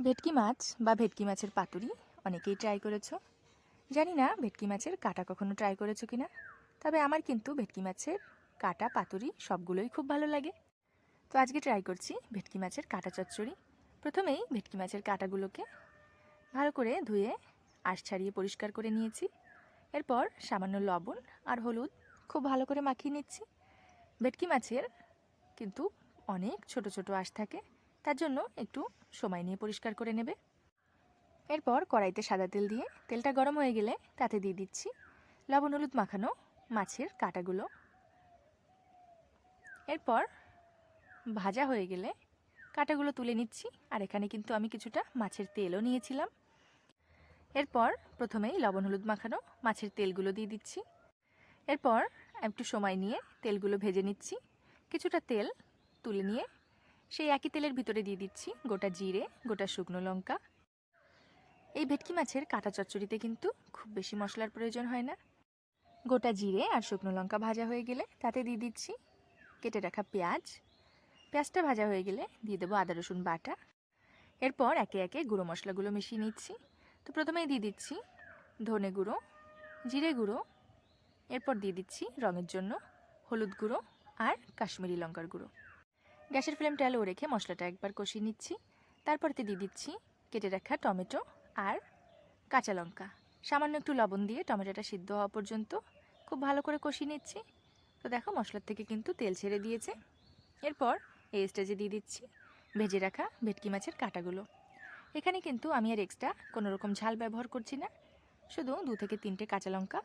ভেটকি মাছ বা ভেটকি মাছের পাতুরি অনেকেই ট্রাই করেছ। জানি না ভেটকি মাছের কাটা কখনো ট্রাই করেছ কি না তবে আমার কিন্তু ভেটকি মাছের কাটা, পাতুরি সবগুলোই খুব ভালো লাগে। তো আজকে ট্রাই করছি ভেটকি মাছের কাটা চচ্চড়ি। প্রথমেই ভেটকি মাছের কাটাগুলোকে ভালো করে ধুয়ে আঁশ ছাড়িয়ে পরিষ্কার করে নিয়েছি। এরপর সামান্য লবণ আর হলুদ খুব ভালো করে মাখিয়ে নিচ্ছি। ভেটকি মাছের কিন্তু অনেক ছোট ছোট আঁশ থাকে তার জন্য একটু সময় নিয়ে পরিষ্কার করে নেবে। এরপর কড়াইতে সাদা তেল দিয়ে তেলটা গরম হয়ে গেলে তাতে দিয়ে দিচ্ছি লবণ হলুদ মাখানো মাছের কাটাগুলো। এরপর ভাজা হয়ে গেলে কাটাগুলো তুলে নিচ্ছি আর এখানে কিন্তু আমি কিছুটা মাছের তেলও নিয়েছিলাম। এরপর প্রথমেই লবণ হলুদ মাখানো মাছের তেলগুলো দিয়ে দিচ্ছি। এরপর একটু সময় নিয়ে তেলগুলো ভেজে নিচ্ছি। কিছুটা তেল তুলে নিয়ে সেই একই তেলের ভিতরে দিয়ে দিচ্ছি গোটা জিরে, গোটা শুকনো লঙ্কা। এই ভেটকি মাছের কাটা চচ্চড়িতে কিন্তু খুব বেশি মশলার প্রয়োজন হয় না। গোটা জিরে আর শুকনো লঙ্কা ভাজা হয়ে গেলে তাতে দিয়ে দিচ্ছি কেটে রাখা পেঁয়াজ। পেঁয়াজটা ভাজা হয়ে গেলে দিয়ে দেবো আদা, রসুন বাটা। এরপর একে একে গুঁড়ো মশলাগুলো মিশিয়ে নিচ্ছি। তো প্রথমেই দিয়ে দিচ্ছি ধনে গুঁড়ো, জিরে গুঁড়ো। এরপর দিয়ে দিচ্ছি রঙের জন্য হলুদ গুঁড়ো আর কাশ্মীরি লঙ্কার গুঁড়ো। গ্যাসের ফ্লেমটা লো রেখে মশলাটা একবার কষিয়ে নিচ্ছি। তারপরতে দিয়ে দিচ্ছি কেটে রাখা টমেটো আর কাঁচা লঙ্কা। সামান্য একটু লবণ দিয়ে টমেটোটা সিদ্ধ হওয়া পর্যন্ত খুব ভালো করে কষিয়ে নিচ্ছি। তো দেখো মশলার থেকে কিন্তু তেল ছেড়ে দিয়েছে। এরপর এই স্টেজে দিয়ে দিচ্ছি, ভেজে রাখা ভেটকি মাছের কাঁটাগুলো। এখানে কিন্তু আমি আর এক্সট্রা কোনো রকম ঝাল ব্যবহার করছি না। শুধু দু থেকে তিনটে কাঁচা লঙ্কা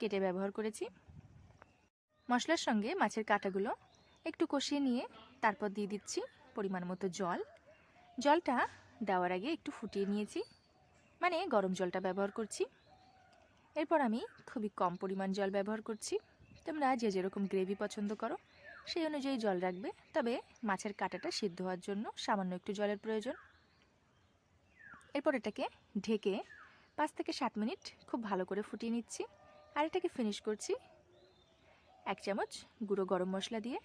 কেটে ব্যবহার করেছি। মশলার সঙ্গে মাছের কাটাগুলো একটু কষিয়ে নিয়ে তারপর দিয়ে দিচ্ছি পরিমাণ মতো জল। জলটা দেওয়ার আগে একটু ফুটিয়ে নিয়েছি মানে গরম জলটা ব্যবহার করছি। এরপর আমি খুবই কম পরিমাণ জল ব্যবহার করছি। তোমরা যে যেরকম গ্রেভি পছন্দ করো, সেই অনুযায়ী জল রাখবে। তবে মাছের কাঁটাটা সিদ্ধ হওয়ার জন্য সামান্য একটু জলের প্রয়োজন। এরপর এটাকে ঢেকে পাঁচ থেকে সাত মিনিট খুব ভালো করে ফুটিয়ে নিচ্ছি। আর এটাকে ফিনিশ করছি এক চামচ গুঁড়ো গরম মশলা দিয়ে।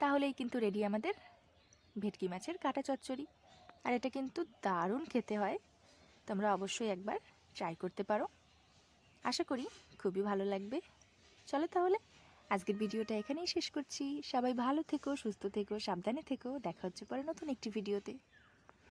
তাহলেই কিন্তু রেডি আমাদের ভেটকি মাছের কাটা চচ্চড়ি। আর এটা কিন্তু দারুণ খেতে হয়। তোমরা অবশ্যই একবার ট্রাই করতে পারো। আশা করি খুবই ভালো লাগবে। চলো তাহলে আজকের ভিডিওটা এখানেই শেষ করছি। সবাই ভালো থেকো, সুস্থ থেকো, সাবধানে থেকো। দেখা হচ্ছে পরে নতুন একটি ভিডিওতে।